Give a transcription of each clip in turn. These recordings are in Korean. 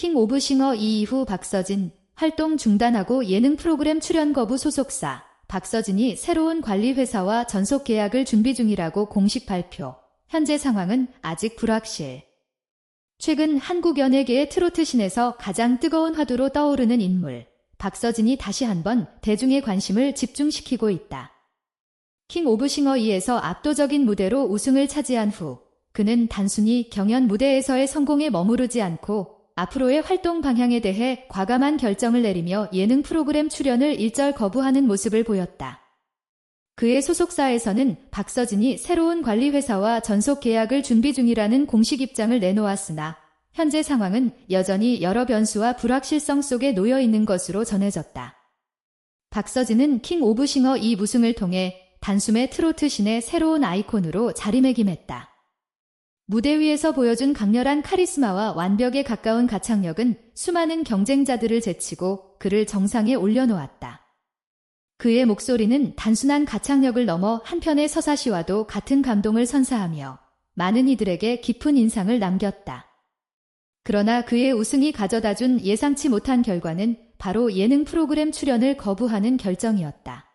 킹 오브 싱어 이후 박서진 활동 중단하고 예능 프로그램 출연 거부 소속사 박서진이 새로운 관리 회사와 전속 계약을 준비 중이라고 공식 발표. 현재 상황은 아직 불확실. 최근 한국 연예계의 트로트 신에서 가장 뜨거운 화두로 떠오르는 인물 박서진이 다시 한번 대중의 관심을 집중시키고 있다. 킹 오브 싱어 2에서 압도적인 무대로 우승을 차지한 후 그는 단순히 경연 무대에서의 성공에 머무르지 않고 앞으로의 활동 방향에 대해 과감한 결정을 내리며 예능 프로그램 출연을 일절 거부하는 모습을 보였다. 그의 소속사에서는 박서진이 새로운 관리회사와 전속 계약을 준비 중이라는 공식 입장을 내놓았으나 현재 상황은 여전히 여러 변수와 불확실성 속에 놓여 있는 것으로 전해졌다. 박서진은 킹 오브 싱어 2 무승을 통해 단숨에 트로트 신의 새로운 아이콘으로 자리매김했다. 무대 위에서 보여준 강렬한 카리스마와 완벽에 가까운 가창력은 수많은 경쟁자들을 제치고 그를 정상에 올려놓았다. 그의 목소리는 단순한 가창력을 넘어 한편의 서사시와도 같은 감동을 선사하며 많은 이들에게 깊은 인상을 남겼다. 그러나 그의 우승이 가져다 준 예상치 못한 결과는 바로 예능 프로그램 출연을 거부하는 결정이었다.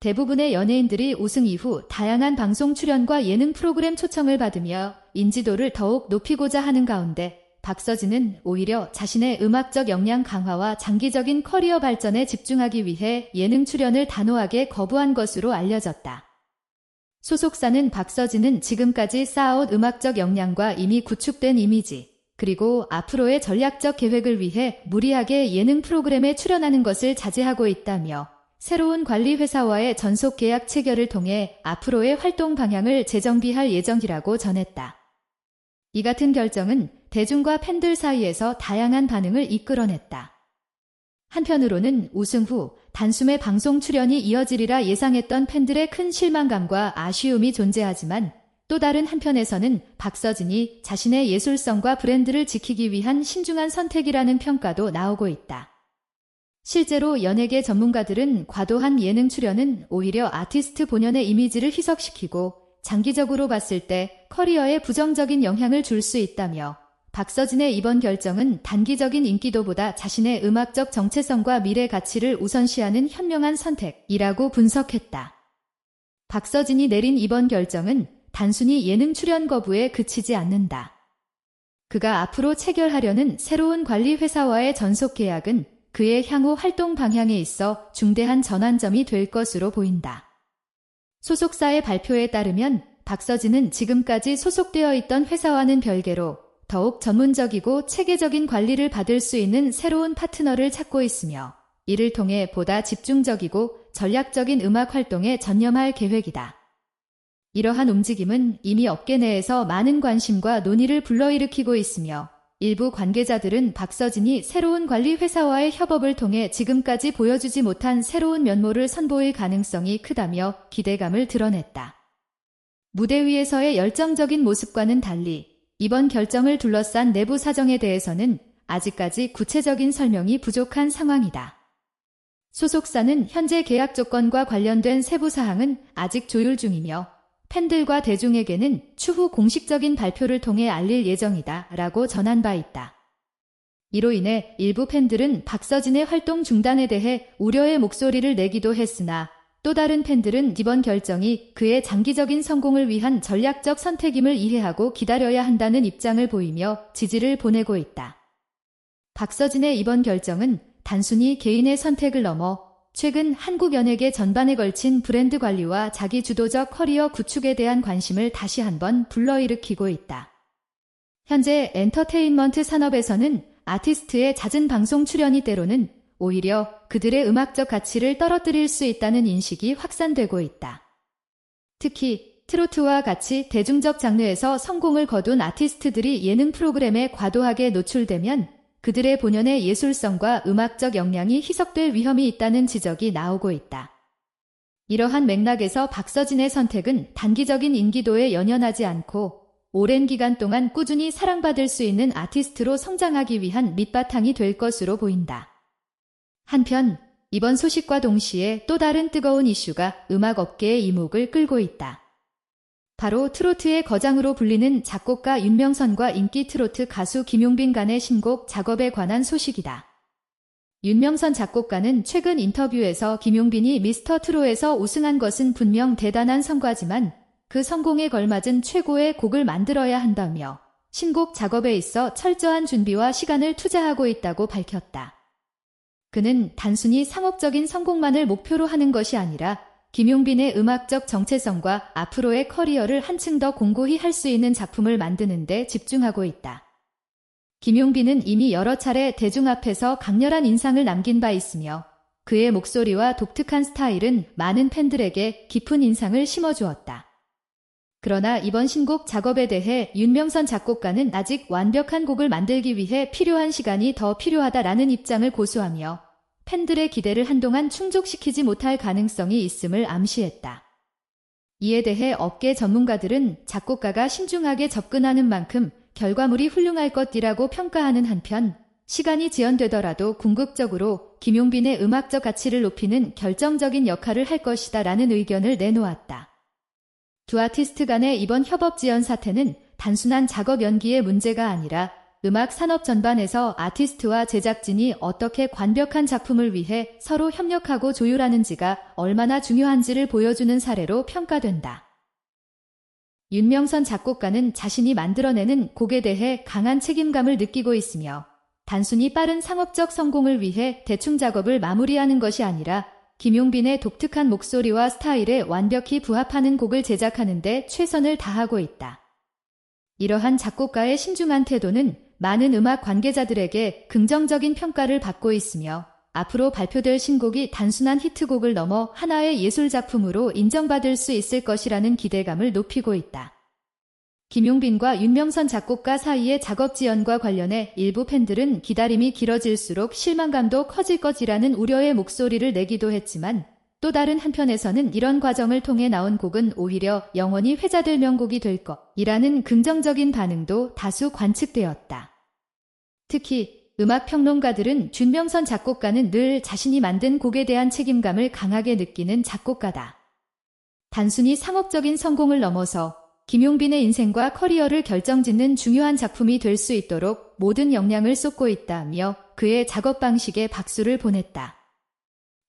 대부분의 연예인들이 우승 이후 다양한 방송 출연과 예능 프로그램 초청을 받으며 인지도를 더욱 높이고자 하는 가운데 박서진은 오히려 자신의 음악적 역량 강화와 장기적인 커리어 발전에 집중하기 위해 예능 출연을 단호하게 거부한 것으로 알려졌다. 소속사는 박서진은 지금까지 쌓아온 음악적 역량과 이미 구축된 이미지, 그리고 앞으로의 전략적 계획을 위해 무리하게 예능 프로그램에 출연하는 것을 자제하고 있다며 새로운 관리 회사와의 전속 계약 체결을 통해 앞으로의 활동 방향을 재정비할 예정이라고 전했다. 이 같은 결정은 대중과 팬들 사이에서 다양한 반응을 이끌어냈다. 한편으로는 우승 후 단숨에 방송 출연이 이어지리라 예상했던 팬들의 큰 실망감과 아쉬움이 존재하지만 또 다른 한편에서는 박서진이 자신의 예술성과 브랜드를 지키기 위한 신중한 선택이라는 평가도 나오고 있다. 실제로 연예계 전문가들은 과도한 예능 출연은 오히려 아티스트 본연의 이미지를 희석시키고 장기적으로 봤을 때 커리어에 부정적인 영향을 줄 수 있다며 박서진의 이번 결정은 단기적인 인기도보다 자신의 음악적 정체성과 미래 가치를 우선시하는 현명한 선택이라고 분석했다. 박서진이 내린 이번 결정은 단순히 예능 출연 거부에 그치지 않는다. 그가 앞으로 체결하려는 새로운 관리 회사와의 전속 계약은 그의 향후 활동 방향에 있어 중대한 전환점이 될 것으로 보인다. 소속사의 발표에 따르면 박서진은 지금까지 소속되어 있던 회사와는 별개로 더욱 전문적이고 체계적인 관리를 받을 수 있는 새로운 파트너를 찾고 있으며 이를 통해 보다 집중적이고 전략적인 음악 활동에 전념할 계획이다. 이러한 움직임은 이미 업계 내에서 많은 관심과 논의를 불러일으키고 있으며 일부 관계자들은 박서진이 새로운 관리 회사와의 협업을 통해 지금까지 보여주지 못한 새로운 면모를 선보일 가능성이 크다며 기대감을 드러냈다. 무대 위에서의 열정적인 모습과는 달리 이번 결정을 둘러싼 내부 사정에 대해서는 아직까지 구체적인 설명이 부족한 상황이다. 소속사는 현재 계약 조건과 관련된 세부 사항은 아직 조율 중이며 팬들과 대중에게는 추후 공식적인 발표를 통해 알릴 예정이다 라고 전한 바 있다. 이로 인해 일부 팬들은 박서진의 활동 중단에 대해 우려의 목소리를 내기도 했으나 또 다른 팬들은 이번 결정이 그의 장기적인 성공을 위한 전략적 선택임을 이해하고 기다려야 한다는 입장을 보이며 지지를 보내고 있다. 박서진의 이번 결정은 단순히 개인의 선택을 넘어 최근 한국 연예계 전반에 걸친 브랜드 관리와 자기 주도적 커리어 구축에 대한 관심을 다시 한번 불러일으키고 있다. 현재 엔터테인먼트 산업에서는 아티스트의 잦은 방송 출연이 때로는 오히려 그들의 음악적 가치를 떨어뜨릴 수 있다는 인식이 확산되고 있다. 특히 트로트와 같이 대중적 장르에서 성공을 거둔 아티스트들이 예능 프로그램에 과도하게 노출되면 그들의 본연의 예술성과 음악적 역량이 희석될 위험이 있다는 지적이 나오고 있다. 이러한 맥락에서 박서진의 선택은 단기적인 인기도에 연연하지 않고 오랜 기간 동안 꾸준히 사랑받을 수 있는 아티스트로 성장하기 위한 밑바탕이 될 것으로 보인다. 한편 이번 소식과 동시에 또 다른 뜨거운 이슈가 음악 업계의 이목을 끌고 있다. 바로 트로트의 거장으로 불리는 작곡가 윤명선과 인기 트로트 가수 김용빈 간의 신곡 작업에 관한 소식이다. 윤명선 작곡가는 최근 인터뷰에서 김용빈이 미스터 트로에서 우승한 것은 분명 대단한 성과지만 그 성공에 걸맞은 최고의 곡을 만들어야 한다며 신곡 작업에 있어 철저한 준비와 시간을 투자하고 있다고 밝혔다. 그는 단순히 상업적인 성공만을 목표로 하는 것이 아니라 김용빈의 음악적 정체성과 앞으로의 커리어를 한층 더 공고히 할 수 있는 작품을 만드는 데 집중하고 있다. 김용빈은 이미 여러 차례 대중 앞에서 강렬한 인상을 남긴 바 있으며 그의 목소리와 독특한 스타일은 많은 팬들에게 깊은 인상을 심어주었다. 그러나 이번 신곡 작업에 대해 윤명선 작곡가는 아직 완벽한 곡을 만들기 위해 필요한 시간이 더 필요하다라는 입장을 고수하며 팬들의 기대를 한동안 충족시키지 못할 가능성이 있음을 암시했다. 이에 대해 업계 전문가들은 작곡가가 신중하게 접근하는 만큼 결과물이 훌륭할 것이라고 평가하는 한편 시간이 지연되더라도 궁극적으로 김용빈의 음악적 가치를 높이는 결정적인 역할을 할 것이다 라는 의견을 내놓았다. 두 아티스트 간의 이번 협업 지연 사태는 단순한 작업 연기의 문제가 아니라 음악 산업 전반에서 아티스트와 제작진이 어떻게 완벽한 작품을 위해 서로 협력하고 조율하는지가 얼마나 중요한지를 보여주는 사례로 평가된다. 윤명선 작곡가는 자신이 만들어내는 곡에 대해 강한 책임감을 느끼고 있으며 단순히 빠른 상업적 성공을 위해 대충 작업을 마무리하는 것이 아니라 김용빈의 독특한 목소리와 스타일에 완벽히 부합하는 곡을 제작하는데 최선을 다하고 있다. 이러한 작곡가의 신중한 태도는 많은 음악 관계자들에게 긍정적인 평가를 받고 있으며 앞으로 발표될 신곡이 단순한 히트곡을 넘어 하나의 예술작품으로 인정받을 수 있을 것이라는 기대감을 높이고 있다. 김용빈과 윤명선 작곡가 사이의 작업 지연과 관련해 일부 팬들은 기다림이 길어질수록 실망감도 커질 것이라는 우려의 목소리를 내기도 했지만 또 다른 한편에서는 이런 과정을 통해 나온 곡은 오히려 영원히 회자될 명곡이 될 것이라는 긍정적인 반응도 다수 관측되었다. 특히 음악 평론가들은 준명선 작곡가는 늘 자신이 만든 곡에 대한 책임감을 강하게 느끼는 작곡가다. 단순히 상업적인 성공을 넘어서 김용빈의 인생과 커리어를 결정짓는 중요한 작품이 될 수 있도록 모든 역량을 쏟고 있다며 그의 작업 방식에 박수를 보냈다.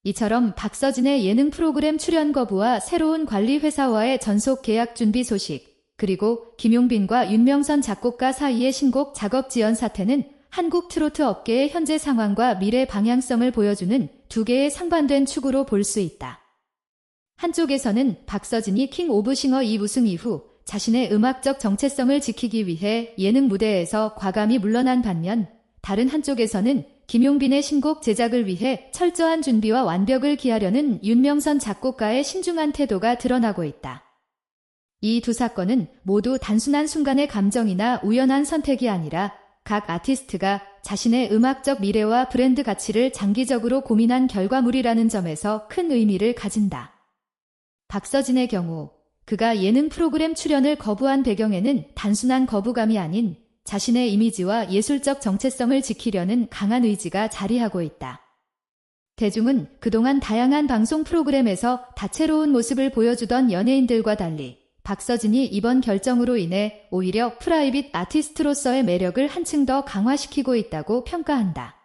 이처럼 박서진의 예능 프로그램 출연 거부와 새로운 관리 회사와의 전속 계약 준비 소식, 그리고 김용빈과 윤명선 작곡가 사이의 신곡 작업 지연 사태는 한국 트로트 업계의 현재 상황과 미래 방향성을 보여주는 두 개의 상반된 축으로 볼 수 있다. 한쪽에서는 박서진이 킹 오브 싱어 2 우승 이후 자신의 음악적 정체성을 지키기 위해 예능 무대에서 과감히 물러난 반면 다른 한쪽에서는 김용빈의 신곡 제작을 위해 철저한 준비와 완벽을 기하려는 윤명선 작곡가의 신중한 태도가 드러나고 있다. 이 두 사건은 모두 단순한 순간의 감정이나 우연한 선택이 아니라 각 아티스트가 자신의 음악적 미래와 브랜드 가치를 장기적으로 고민한 결과물이라는 점에서 큰 의미를 가진다. 박서진의 경우 그가 예능 프로그램 출연을 거부한 배경에는 단순한 거부감이 아닌 자신의 이미지와 예술적 정체성을 지키려는 강한 의지가 자리하고 있다. 대중은 그동안 다양한 방송 프로그램에서 다채로운 모습을 보여주던 연예인들과 달리 박서진이 이번 결정으로 인해 오히려 프라이빗 아티스트로서의 매력을 한층 더 강화시키고 있다고 평가한다.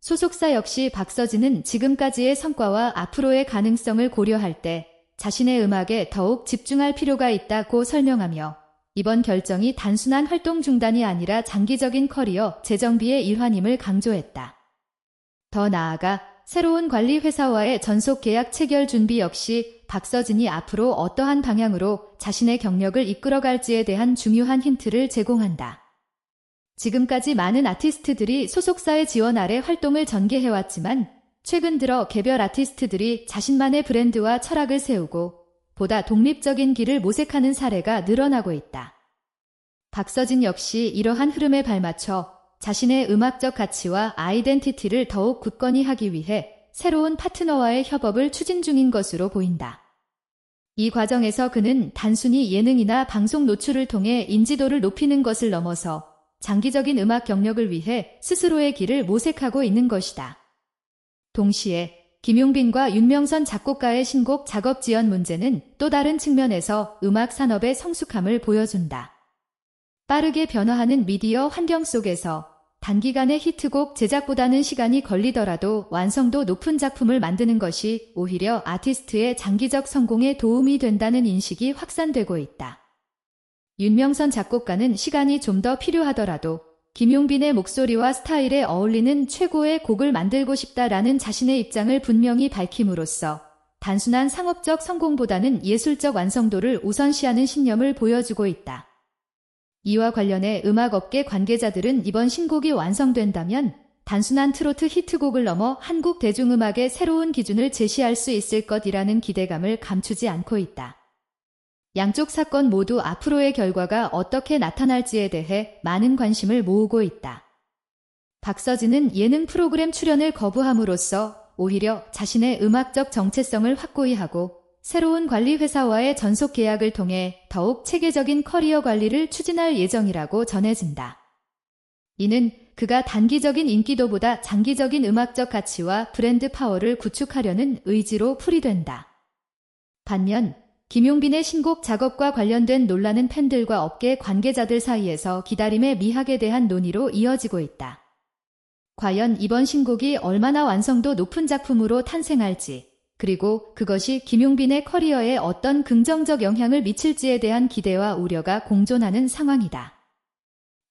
소속사 역시 박서진은 지금까지의 성과와 앞으로의 가능성을 고려할 때 자신의 음악에 더욱 집중할 필요가 있다고 설명하며 이번 결정이 단순한 활동 중단이 아니라 장기적인 커리어 재정비의 일환임을 강조했다. 더 나아가 새로운 관리 회사와의 전속 계약 체결 준비 역시 박서진이 앞으로 어떠한 방향으로 자신의 경력을 이끌어갈지에 대한 중요한 힌트를 제공한다. 지금까지 많은 아티스트들이 소속사의 지원 아래 활동을 전개해왔지만 최근 들어 개별 아티스트들이 자신만의 브랜드와 철학을 세우고 보다 독립적인 길을 모색하는 사례가 늘어나고 있다. 박서진 역시 이러한 흐름에 발맞춰 자신의 음악적 가치와 아이덴티티를 더욱 굳건히 하기 위해 새로운 파트너와의 협업을 추진 중인 것으로 보인다. 이 과정에서 그는 단순히 예능이나 방송 노출을 통해 인지도를 높이는 것을 넘어서 장기적인 음악 경력을 위해 스스로의 길을 모색하고 있는 것이다. 동시에 김용빈과 윤명선 작곡가의 신곡 작업 지연 문제는 또 다른 측면에서 음악 산업의 성숙함을 보여준다. 빠르게 변화하는 미디어 환경 속에서 단기간에 히트곡 제작보다는 시간이 걸리더라도 완성도 높은 작품을 만드는 것이 오히려 아티스트의 장기적 성공에 도움이 된다는 인식이 확산되고 있다. 윤명선 작곡가는 시간이 좀 더 필요하더라도 김용빈의 목소리와 스타일에 어울리는 최고의 곡을 만들고 싶다라는 자신의 입장을 분명히 밝힘으로써 단순한 상업적 성공보다는 예술적 완성도를 우선시하는 신념을 보여주고 있다. 이와 관련해 음악업계 관계자들은 이번 신곡이 완성된다면 단순한 트로트 히트곡을 넘어 한국 대중음악의 새로운 기준을 제시할 수 있을 것이라는 기대감을 감추지 않고 있다. 양쪽 사건 모두 앞으로의 결과가 어떻게 나타날지에 대해 많은 관심을 모으고 있다. 박서진은 예능 프로그램 출연을 거부함으로써 오히려 자신의 음악적 정체성을 확고히 하고 새로운 관리 회사와의 전속 계약을 통해 더욱 체계적인 커리어 관리를 추진할 예정이라고 전해진다. 이는 그가 단기적인 인기도보다 장기적인 음악적 가치와 브랜드 파워를 구축하려는 의지로 풀이된다. 반면 김용빈의 신곡 작업과 관련된 논란은 팬들과 업계 관계자들 사이에서 기다림의 미학에 대한 논의로 이어지고 있다. 과연 이번 신곡이 얼마나 완성도 높은 작품으로 탄생할지, 그리고 그것이 김용빈의 커리어에 어떤 긍정적 영향을 미칠지에 대한 기대와 우려가 공존하는 상황이다.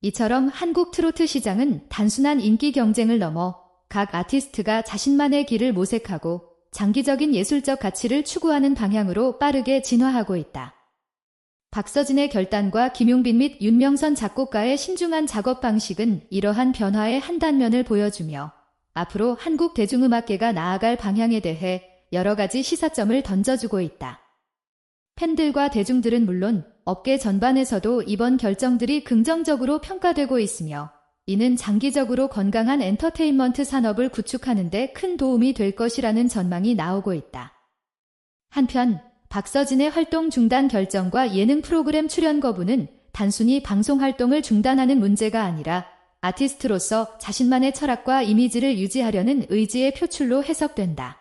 이처럼 한국 트로트 시장은 단순한 인기 경쟁을 넘어 각 아티스트가 자신만의 길을 모색하고 장기적인 예술적 가치를 추구하는 방향으로 빠르게 진화하고 있다. 박서진의 결단과 김용빈 및 윤명선 작곡가의 신중한 작업 방식은 이러한 변화의 한 단면을 보여주며 앞으로 한국 대중음악계가 나아갈 방향에 대해 여러 가지 시사점을 던져주고 있다. 팬들과 대중들은 물론 업계 전반에서도 이번 결정들이 긍정적으로 평가되고 있으며 이는 장기적으로 건강한 엔터테인먼트 산업을 구축하는 데 큰 도움이 될 것이라는 전망이 나오고 있다. 한편 박서진의 활동 중단 결정과 예능 프로그램 출연 거부는 단순히 방송 활동을 중단하는 문제가 아니라 아티스트로서 자신만의 철학과 이미지를 유지하려는 의지의 표출로 해석된다.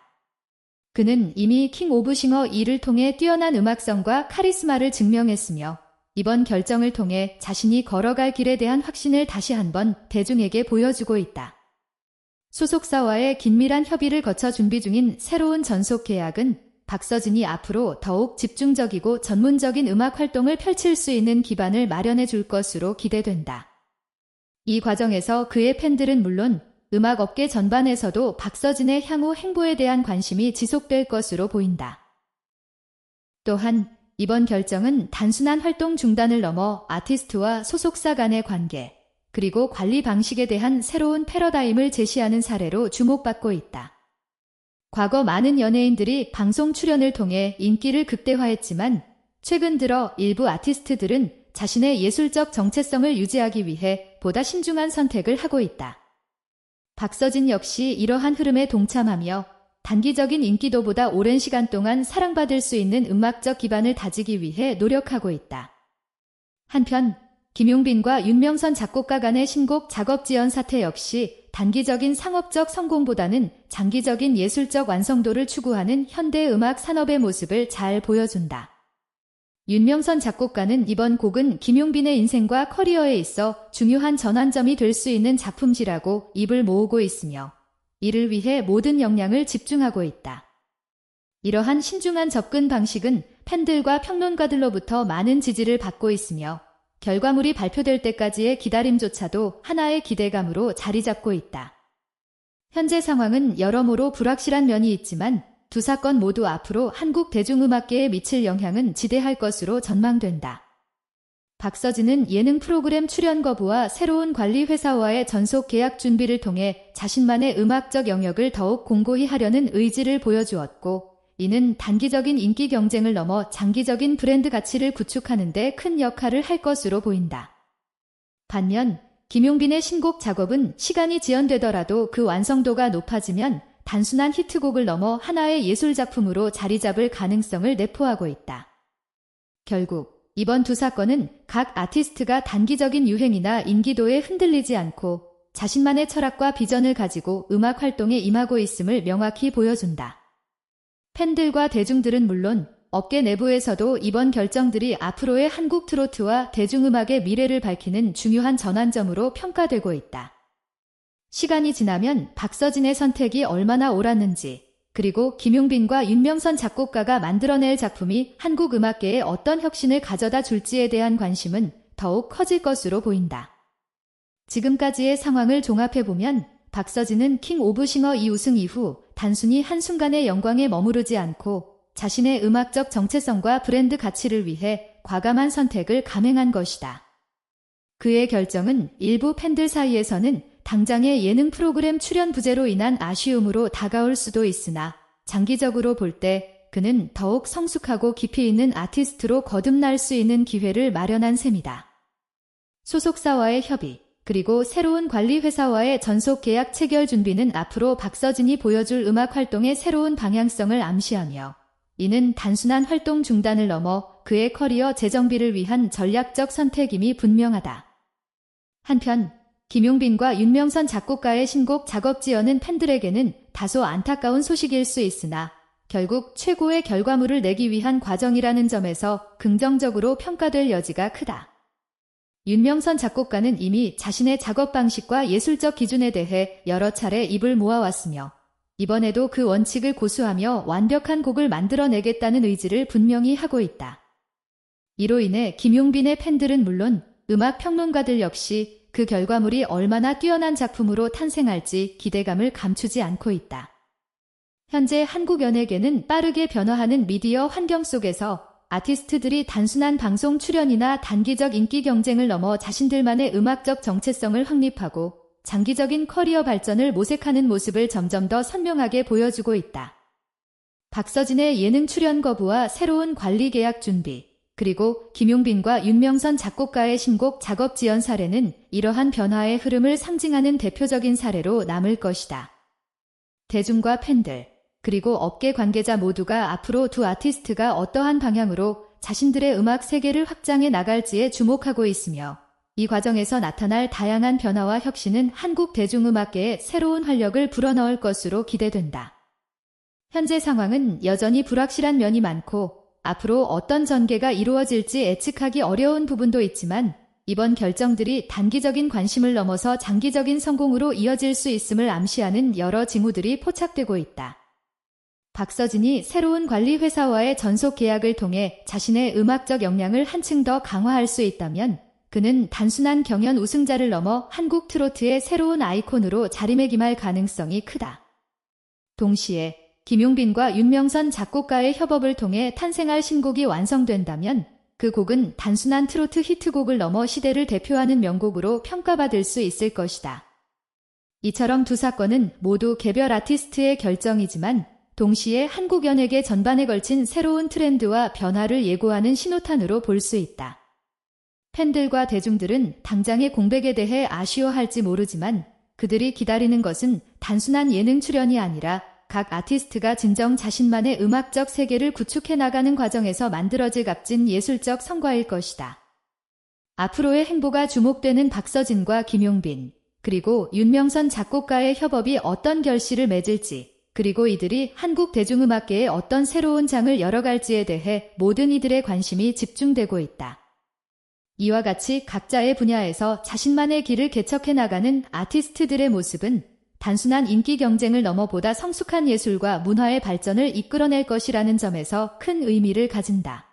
그는 이미 킹 오브 싱어 2를 통해 뛰어난 음악성과 카리스마를 증명했으며 이번 결정을 통해 자신이 걸어갈 길에 대한 확신을 다시 한번 대중에게 보여주고 있다. 소속사와의 긴밀한 협의를 거쳐 준비 중인 새로운 전속 계약은 박서진이 앞으로 더욱 집중적이고 전문적인 음악 활동을 펼칠 수 있는 기반을 마련해 줄 것으로 기대된다. 이 과정에서 그의 팬들은 물론 음악 업계 전반에서도 박서진의 향후 행보에 대한 관심이 지속될 것으로 보인다. 또한 이번 결정은 단순한 활동 중단을 넘어 아티스트와 소속사 간의 관계, 그리고 관리 방식에 대한 새로운 패러다임을 제시하는 사례로 주목받고 있다. 과거 많은 연예인들이 방송 출연을 통해 인기를 극대화했지만 최근 들어 일부 아티스트들은 자신의 예술적 정체성을 유지하기 위해 보다 신중한 선택을 하고 있다. 박서진 역시 이러한 흐름에 동참하며 단기적인 인기도보다 오랜 시간 동안 사랑받을 수 있는 음악적 기반을 다지기 위해 노력하고 있다. 한편 김용빈과 윤명선 작곡가 간의 신곡 작업 지연 사태 역시 단기적인 상업적 성공보다는 장기적인 예술적 완성도를 추구하는 현대 음악 산업의 모습을 잘 보여준다. 윤명선 작곡가는 이번 곡은 김용빈의 인생과 커리어에 있어 중요한 전환점이 될 수 있는 작품지라고 입을 모으고 있으며 이를 위해 모든 역량을 집중하고 있다. 이러한 신중한 접근 방식은 팬들과 평론가들로부터 많은 지지를 받고 있으며 결과물이 발표될 때까지의 기다림조차도 하나의 기대감으로 자리 잡고 있다. 현재 상황은 여러모로 불확실한 면이 있지만 두 사건 모두 앞으로 한국 대중음악계에 미칠 영향은 지대할 것으로 전망된다. 박서진은 예능 프로그램 출연 거부와 새로운 관리 회사와의 전속 계약 준비를 통해 자신만의 음악적 영역을 더욱 공고히 하려는 의지를 보여주었고, 이는 단기적인 인기 경쟁을 넘어 장기적인 브랜드 가치를 구축하는 데 큰 역할을 할 것으로 보인다. 반면, 김용빈의 신곡 작업은 시간이 지연되더라도 그 완성도가 높아지면 단순한 히트곡을 넘어 하나의 예술작품으로 자리 잡을 가능성을 내포하고 있다. 결국 이번 두 사건은 각 아티스트가 단기적인 유행이나 인기도에 흔들리지 않고 자신만의 철학과 비전을 가지고 음악 활동에 임하고 있음을 명확히 보여준다. 팬들과 대중들은 물론 업계 내부에서도 이번 결정들이 앞으로의 한국 트로트와 대중음악의 미래를 밝히는 중요한 전환점으로 평가되고 있다. 시간이 지나면 박서진의 선택이 얼마나 옳았는지, 그리고 김용빈과 윤명선 작곡가가 만들어낼 작품이 한국 음악계에 어떤 혁신을 가져다 줄지에 대한 관심은 더욱 커질 것으로 보인다. 지금까지의 상황을 종합해보면 박서진은 킹 오브 싱어 이 우승 이후 단순히 한순간의 영광에 머무르지 않고 자신의 음악적 정체성과 브랜드 가치를 위해 과감한 선택을 감행한 것이다. 그의 결정은 일부 팬들 사이에서는 당장의 예능 프로그램 출연 부재로 인한 아쉬움으로 다가올 수도 있으나 장기적으로 볼 때 그는 더욱 성숙하고 깊이 있는 아티스트로 거듭날 수 있는 기회를 마련한 셈이다. 소속사와의 협의, 그리고 새로운 관리회사와의 전속 계약 체결 준비는 앞으로 박서진이 보여줄 음악 활동의 새로운 방향성을 암시하며 이는 단순한 활동 중단을 넘어 그의 커리어 재정비를 위한 전략적 선택임이 분명하다. 한편 김용빈과 윤명선 작곡가의 신곡 작업 지연은 팬들에게는 다소 안타까운 소식일 수 있으나 결국 최고의 결과물을 내기 위한 과정이라는 점에서 긍정적으로 평가될 여지가 크다. 윤명선 작곡가는 이미 자신의 작업 방식과 예술적 기준에 대해 여러 차례 입을 모아왔으며 이번에도 그 원칙을 고수하며 완벽한 곡을 만들어내겠다는 의지를 분명히 하고 있다. 이로 인해 김용빈의 팬들은 물론 음악 평론가들 역시 그 결과물이 얼마나 뛰어난 작품으로 탄생할지 기대감을 감추지 않고 있다. 현재 한국 연예계는 빠르게 변화하는 미디어 환경 속에서 아티스트들이 단순한 방송 출연이나 단기적 인기 경쟁을 넘어 자신들만의 음악적 정체성을 확립하고 장기적인 커리어 발전을 모색하는 모습을 점점 더 선명하게 보여주고 있다. 박서진의 예능 출연 거부와 새로운 관리 계약 준비, 그리고 김용빈과 윤명선 작곡가의 신곡 작업 지연 사례는 이러한 변화의 흐름을 상징하는 대표적인 사례로 남을 것이다. 대중과 팬들, 그리고 업계 관계자 모두가 앞으로 두 아티스트가 어떠한 방향으로 자신들의 음악 세계를 확장해 나갈지에 주목하고 있으며 이 과정에서 나타날 다양한 변화와 혁신은 한국 대중음악계에 새로운 활력을 불어넣을 것으로 기대된다. 현재 상황은 여전히 불확실한 면이 많고 앞으로 어떤 전개가 이루어질지 예측하기 어려운 부분도 있지만 이번 결정들이 단기적인 관심을 넘어서 장기적인 성공으로 이어질 수 있음을 암시하는 여러 징후들이 포착되고 있다. 박서진이 새로운 관리회사와의 전속 계약을 통해 자신의 음악적 역량을 한층 더 강화할 수 있다면 그는 단순한 경연 우승자를 넘어 한국 트로트의 새로운 아이콘으로 자리매김할 가능성이 크다. 동시에 김용빈과 윤명선 작곡가의 협업을 통해 탄생할 신곡이 완성된다면 그 곡은 단순한 트로트 히트곡을 넘어 시대를 대표하는 명곡으로 평가받을 수 있을 것이다. 이처럼 두 사건은 모두 개별 아티스트의 결정이지만 동시에 한국 연예계 전반에 걸친 새로운 트렌드와 변화를 예고하는 신호탄으로 볼 수 있다. 팬들과 대중들은 당장의 공백에 대해 아쉬워할지 모르지만 그들이 기다리는 것은 단순한 예능 출연이 아니라 각 아티스트가 진정 자신만의 음악적 세계를 구축해 나가는 과정에서 만들어질 값진 예술적 성과일 것이다. 앞으로의 행보가 주목되는 박서진과 김용빈, 그리고 윤명선 작곡가의 협업이 어떤 결실을 맺을지, 그리고 이들이 한국 대중음악계에 어떤 새로운 장을 열어갈지에 대해 모든 이들의 관심이 집중되고 있다. 이와 같이 각자의 분야에서 자신만의 길을 개척해 나가는 아티스트들의 모습은 단순한 인기 경쟁을 넘어 보다 성숙한 예술과 문화의 발전을 이끌어낼 것이라는 점에서 큰 의미를 가진다.